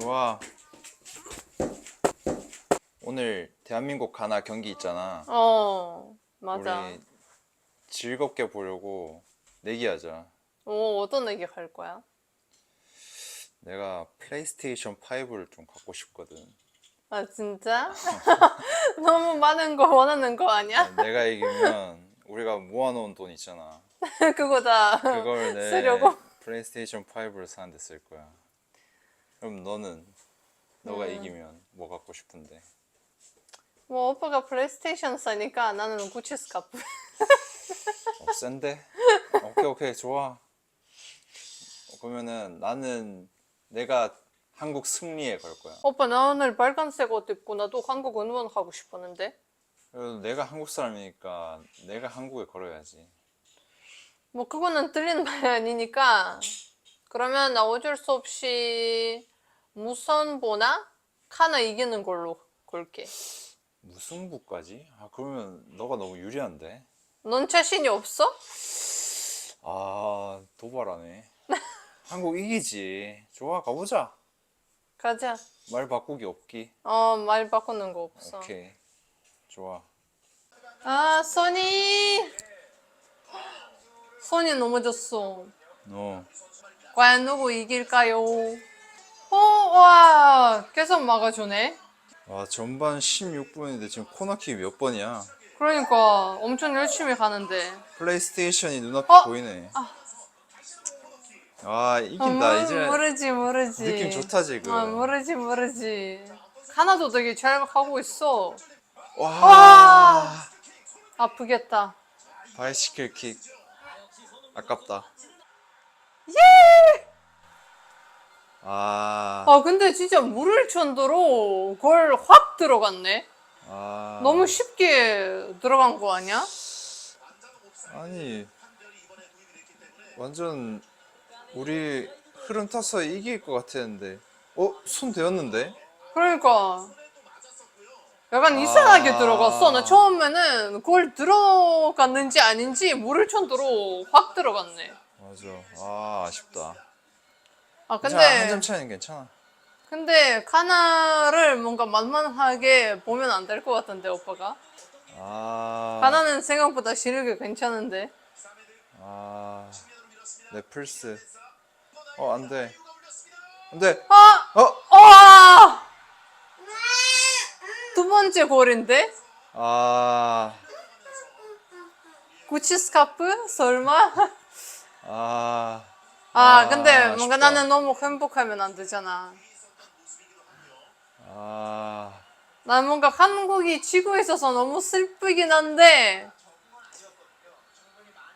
좋아. 오늘 대한민국 가나 경기 있잖아. 어, 맞아. 우리 즐겁게 보려고 내기하자. 오, 어떤 얘기 갈 거야? 내가 플레이스테이션 5를 좀 갖고 싶거든. 아, 진짜? 너무 많은 거 원하는 거 아니야? 내가 이기면 우리가 모아놓은 돈 있잖아. 그거 다 그걸 내 쓰려고? 플레이스테이션 5를 사는데 쓸 거야. 그럼 너는 너가 음. 이기면 뭐 갖고 싶은데? 뭐 오빠가 플레이스테이션 사니까 나는 구치 스카프. 어, 센데? 오케이 오케이 좋아. 그러면은 나는 내가 한국 승리에 걸 거야. 오빠 나 오늘 빨간색 옷 입고 나도 한국 응원하고 싶었는데. 그래도 내가 한국 사람이니까 내가 한국에 걸어야지. 뭐 그거는 틀린 말이 아니니까. 그러면 나 어쩔 수 없이 무선보나 카나 이기는 걸로 걸게. 무승부까지? 아 그러면 너가 너무 유리한데? 넌 자신이 없어? 아 도발하네. 한국 이기지. 좋아 가보자. 가자. 말 바꾸기 없기. 어, 말 바꾸는 거 없어. 오케이. 좋아. 아, 소니! 소니 넘어졌어. 너 과연 누구 이길까요? 어, 와, 계속 막아주네. 와 전반 16분인데 지금 코너킥 몇 번이야? 그러니까 엄청 열심히 가는데. 플레이스테이션이 눈앞에 어? 보이네. 아. 아 어, 이긴다 모르- 이제 모르지, 모르지. 느낌 좋다 지금. 어, 모르지, 모르지. 하나도 되게 잘 가고 있어. 와 와. 아프겠다. 바이시클 킥 아깝다. 예! 아, 아, 근데 진짜 물을 천도로 그걸 확 들어갔네. 아 너무 쉽게 들어간 거 아니야? 아니 완전 우리 흐름 타서 이길 것 같았는데 어? 손 대었는데? 그러니까 약간 이상하게 아. 들어갔어. 나 처음에는 그걸 들어갔는지 아닌지 물을 천도로 확 들어갔네. 맞아 아 아쉽다 아 근데 근데 한점 차이는 괜찮아 근데 카나를 뭔가 만만하게 보면 안 될 것 같은데 오빠가. 아 카나는 생각보다 실력이 괜찮은데. 아, 내 플스. 어, 안 돼. 안 돼. 아, 어? 와! 두 번째 골인데? 아, 구치 스카프? 설마? 아. 아, 근데 뭔가 아쉽다. 나는 너무 행복하면 안 되잖아. 아, 난 뭔가 한국이 지고 있어서 너무 슬프긴 한데,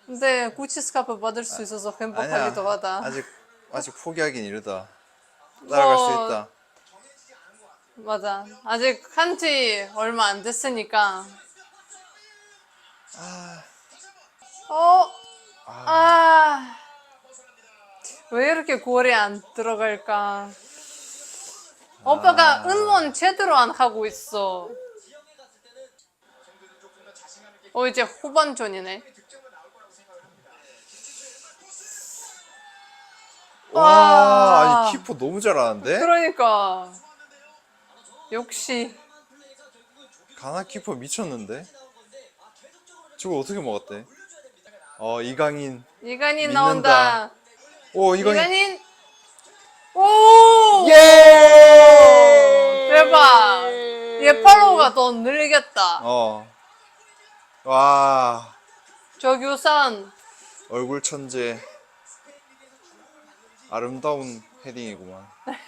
근데 구치 스카프 받을 수 있어서 아니야. 행복하기도 하다. 아직, 아직 포기하긴 이르다. 따라갈 수 뭐, 있다. 맞아. 아직 한 지 얼마 안 됐으니까. 아, 어, 아, 왜 이렇게 골이 안 들어갈까? 오빠가 응원 제대로 안 하고 있어. 어, 이제 후반전이네. 와, 와. 아니, 키퍼 너무 잘하는데? 그러니까. 역시. 가나 키퍼 미쳤는데? 저거 어떻게 먹었대? 어, 이강인. 이간이 믿는다. 나온다. 오, 이강인. 이간인. 오! 예! 대박. 얘 팔로우가 더 늘겠다. 어. 와, 저규산. 얼굴 천재. 아름다운 헤딩이구만.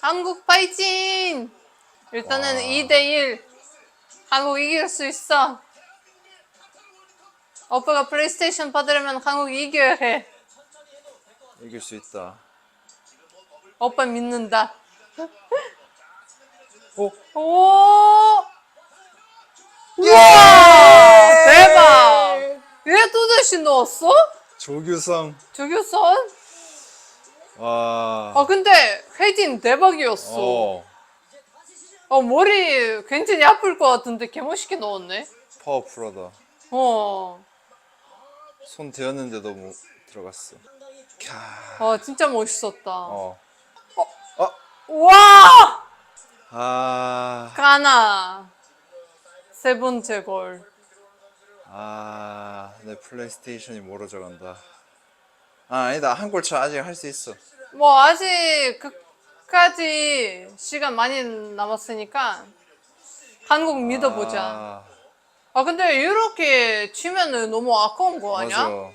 한국 파이팅! 일단은 와. 2대1. 한국 이길 수 있어. 오빠가 플레이스테이션 받으려면 한국 이겨야 해. 이길 수 있다. 오빠 믿는다. 오, 오! 우와! 대박! 얘 또다시 넣었어? 조규성. 저규선? 와. 아 근데 헤딩 대박이었어. 어, 어, 머리 굉장히 아플 것 같은데 개멋있게 넣었네. 파워풀하다. 어. 손 대었는데도 뭐 들어갔어. 캬. 아 진짜 멋있었다. 어. 와! 아, 가나. 세 번째 골. 아, 내 플레이스테이션이 멀어져 간다. 아, 아니다. 한 골 차 아직 할 수 있어. 뭐 아직 끝까지 시간 많이 남았으니까 한국 믿어보자. 아, 아 근데 이렇게 치면은 너무 아까운 거 아니야? 맞아.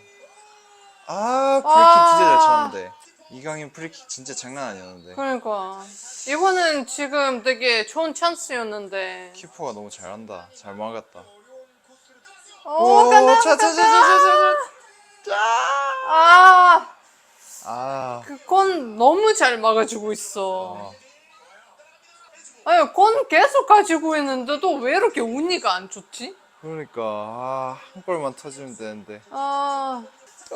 아, 프리킥 아. 진짜 잘 쳤는데. 이강인 프리킥 진짜 장난 아니었는데. 그러니까 이거는 지금 되게 좋은 찬스였는데. 키퍼가 너무 잘한다. 잘 막았다. 오, 간다, 차, 차, 차, 차, 간다. 차, 차, 차. 아, 아, 그건 너무 잘 막아주고 있어. 어. 아니, 건 계속 가지고 있는데도 왜 이렇게 운이가 안 좋지? 그러니까 아, 한 골만 터지면 되는데. 아, 오,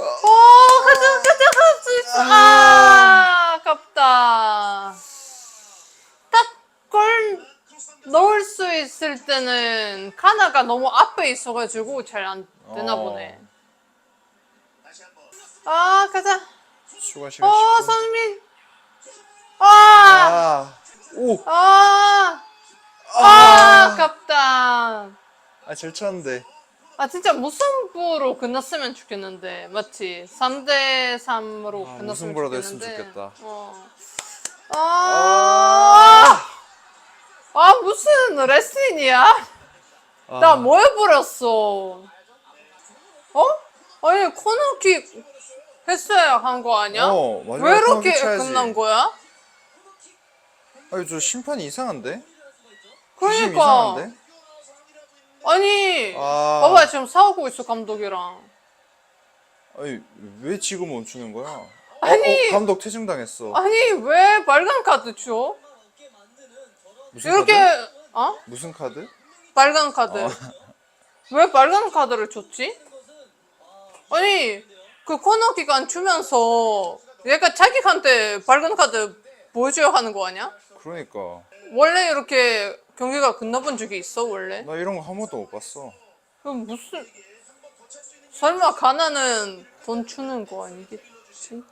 가자, 가자, 가자. 아, 아깝다. 딱골 넣을 수 있을 때는 카나가 너무 앞에 있어가지고 잘 안 되나 어. 보네. 아, 가자. 추가 시간 어, 10분. 선민. 아, 아, 오, 아, 아, 아, 아깝다. 아, 잘 쳤는데. 아 진짜 무승부로 끝났으면 좋겠는데 맞지? 3대 3으로 아, 끝났으면 무승부라도 했으면 좋겠는데 좋겠다. 어. 아, 아 무슨 레슨이야? 아, 나 뭐 해버렸어? 어? 아니 코너킥 했어야 한 거 아니야? 어, 마지막에 왜 이렇게 코너킥 쳐야지. 끝난 거야? 아니, 저 심판이 이상한데? 그러니까 이상한데? 아니 아. 봐봐 지금 싸우고 있어 감독이랑 아니, 왜 지금 멈추는 거야? 어, 아니. 어, 감독 퇴장당했어. 아니 왜 빨간 카드 줘? 무슨 이렇게 카드? 어? 무슨 카드? 빨간 카드. 어. 왜 빨간 카드를 줬지? 아니 그 코너 기간 주면서 얘가 자기한테 빨간 카드 보여줘야 하는 거 아니야? 그러니까. 원래 이렇게 경기가 끝나본 적이 있어 원래? 나 이런 거 한 번도 못 봤어. 그럼 무슨 설마 가나는 돈 주는 거 아니겠지?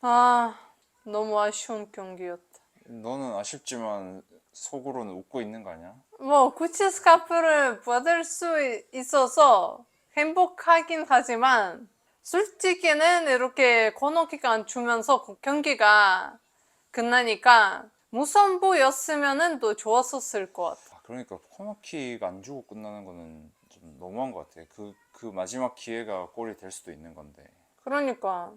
아 너무 아쉬운 경기였다. 너는 아쉽지만 속으로는 웃고 있는 거 아니야? 뭐 구치 스카프를 받을 수 있어서 행복하긴 하지만 솔직히는 이렇게 코너킥 안 주면서 그 경기가 끝나니까 무선부였으면은 또 좋았었을 것 같아. 아, 그러니까 코너킥 안 주고 끝나는 거는 좀 너무한 것 같아. 그, 그 마지막 기회가 골이 될 수도 있는 건데. 그러니까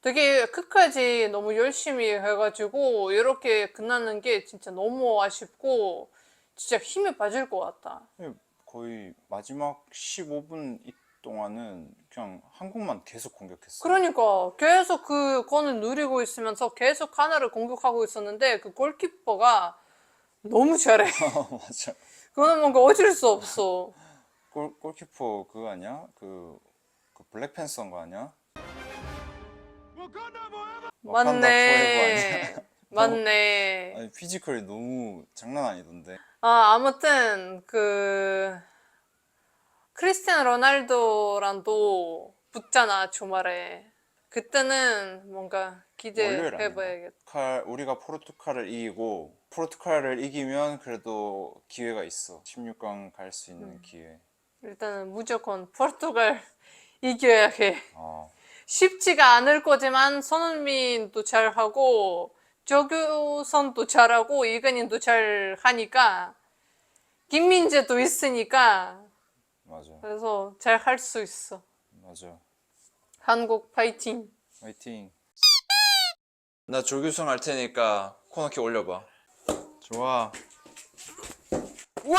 되게 끝까지 너무 열심히 해가지고 이렇게 끝나는 게 진짜 너무 아쉽고 진짜 힘이 빠질 것 같다. 거의 마지막 15분 이 동안은 그냥 한국만 계속 공격했어. 그러니까 계속 그 건을 누리고 있으면서 계속 하나를 공격하고 있었는데 그 골키퍼가 너무 잘해. 맞아. 그거는 뭔가 어쩔 수 없어. 골, 골키퍼 그거 아니야? 그, 그 블랙팬서인 거 아니야? 와칸다 맞네. 맞네. 아니 피지컬이 너무 장난 아니던데. 아, 아무튼 그 크리스티아노 로날도랑도 붙잖아 주말에. 그때는 뭔가 월요일? 기대해봐야겠다. 칼 우리가 포르투갈을 이기고 포르투갈을 이기면 그래도 기회가 있어. 16강 갈 수 있는 음. 기회. 일단은 무조건 포르투갈 이겨야 해. 어. 쉽지가 않을 거지만 손흥민도 잘하고 조규선도 잘하고 이근인도 잘 하니까 김민재도 있으니까 맞아. 그래서 잘 할 수 있어. 맞아. 한국 파이팅. 화이팅. 나 조규성 할 테니까 코너킥 올려봐. 좋아. 우와!